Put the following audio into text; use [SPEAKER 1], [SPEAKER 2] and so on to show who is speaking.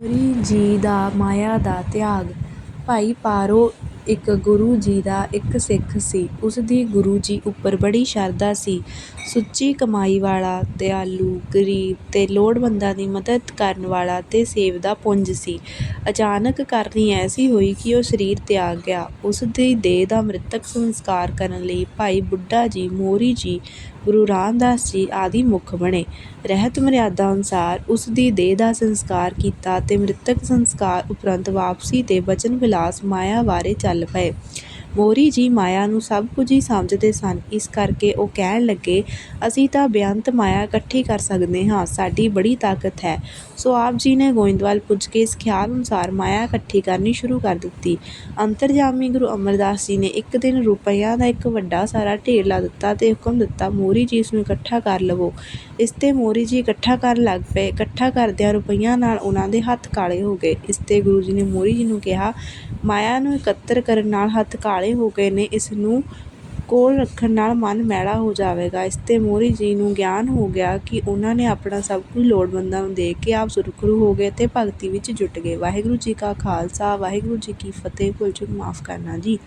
[SPEAKER 1] ਮੋਰੀ ਜੀ ਦਾ ਮਾਇਆ ਦਾ ਤਿਆਗ। ਭਾਈ ਪਾਰੋ ਇੱਕ ਗੁਰੂ ਜੀ ਦਾ ਇੱਕ ਸਿੱਖ ਸੀ। ਉਸਦੀ ਗੁਰੂ ਜੀ ਉੱਪਰ ਬੜੀ ਸ਼ਰਧਾ ਸੀ। ਸੁੱਚੀ ਕਮਾਈ ਵਾਲਾ, ਦਿਆਲੂ, ਗਰੀਬ ਤੇ ਲੋੜਵੰਦਾਂ ਦੀ ਮਦਦ ਕਰਨ ਵਾਲਾ ਤੇ ਸੇਵਦਾ ਪੁੰਜ ਸੀ। ਅਚਾਨਕ ਕਰਨੀ ਐਸੀ ਹੋਈ ਕਿ ਉਹ ਸਰੀਰ ਤਿਆਗ ਗਿਆ। ਉਸਦੀ ਦੇਹ ਦਾ ਮ੍ਰਿਤਕ ਸੰਸਕਾਰ ਕਰਨ ਲਈ ਭਾਈ ਬੁੱਢਾ ਜੀ, ਮੋਹਰੀ ਜੀ, ਗੁਰੂ ਰਾਮਦਾਸ ਜੀ ਆਦਿ ਮੁੱਖ ਬਣੇ। ਰਹਿਤ ਮਰਿਆਦਾ ਅਨੁਸਾਰ ਉਸਦੀ ਦੇਹ ਦਾ ਸੰਸਕਾਰ ਕੀਤਾ ਤੇ ਮ੍ਰਿਤਕ ਸੰਸਕਾਰ ਉਪਰੰਤ ਵਾਪਸੀ ਦੇ ਵਚਨ ਵਿਲਾਸ ਮਾਇਆ ਬਾਰੇ ਚੱਲ ਪਏ। ਮੋਰੀ ਜੀ ਮਾਇਆ ਨੂੰ ਸਭ ਕੁਝ ਹੀ ਸਮਝਦੇ ਸਨ। ਇਸ ਕਰਕੇ ਉਹ ਕਹਿਣ ਲੱਗੇ, ਅਸੀਂ ਤਾਂ ਬੇਅੰਤ ਮਾਇਆ ਇਕੱਠੀ ਕਰ ਸਕਦੇ ਹਾਂ, ਸਾਡੀ ਬੜੀ ਤਾਕਤ ਹੈ। ਸੋ ਆਪ ਜੀ ਨੇ ਗੋਇੰਦਵਾਲ ਪੁੱਜ ਕੇ ਇਸ ਖਿਆਲ ਅਨੁਸਾਰ ਮਾਇਆ ਇਕੱਠੀ ਕਰਨੀ ਸ਼ੁਰੂ ਕਰ ਦਿੱਤੀ। ਅੰਤਰਜਾਮੀ ਗੁਰੂ ਅਮਰਦਾਸ ਜੀ ਨੇ ਇੱਕ ਦਿਨ ਰੁਪਇਆਂ ਦਾ ਇੱਕ ਵੱਡਾ ਸਾਰਾ ਢੇਰ ਲਾ ਦਿੱਤਾ ਤੇ ਹੁਕਮ ਦਿੱਤਾ, ਮੋਰੀ ਜੀ ਇਸ ਨੂੰ ਇਕੱਠਾ ਕਰ ਲਵੋ। ਇਸ ਤੇ ਮੋਰੀ ਜੀ ਇਕੱਠਾ ਕਰਨ ਲੱਗ ਪਏ। ਇਕੱਠਾ ਕਰਦਿਆਂ ਰੁਪਇਆਂ ਨਾਲ ਉਹਨਾਂ ਦੇ ਹੱਥ ਕਾਲੇ ਹੋ ਗਏ। ਇਸ ਤੇ ਗੁਰੂ ਜੀ ਨੇ ਮੋਰੀ ਜੀ ਨੂੰ ਕਿਹਾ, ਮਾਇਆ ਨੂੰ ਇਕੱਤਰ ਕਰਨ ਨਾਲ ਹੱਥ ਕਾਲੇ ਹੋ ਗਏ ਨੇ, ਇਸ ਨੂੰ ਕੋਲ ਰੱਖਣ ਨਾਲ ਮਨ ਮੈਲਾ ਹੋ ਜਾਵੇਗਾ। ਇਸ ਤੇ ਮੋਰੀ ਜੀ ਨੂੰ ਗਿਆਨ ਹੋ ਗਿਆ ਕਿ ਉਹਨਾਂ ਨੇ ਆਪਣਾ ਸਭ ਕੁਝ ਲੋੜਵੰਦਾਂ ਨੂੰ ਦੇ ਕੇ ਆਪ ਸੁਰਖਰੂ ਹੋ ਗਏ ਤੇ ਭਗਤੀ ਵਿੱਚ ਜੁਟ ਗਏ। ਵਾਹਿਗੁਰੂ ਜੀ ਕਾ ਖਾਲਸਾ ਵਾਹਿਗੁਰੂ ਜੀ ਕੀ ਫਤਿਹ। ਭੁੱਲ ਚੁੱਕ ਮਾਫ਼ ਕਰਨਾ ਜੀ।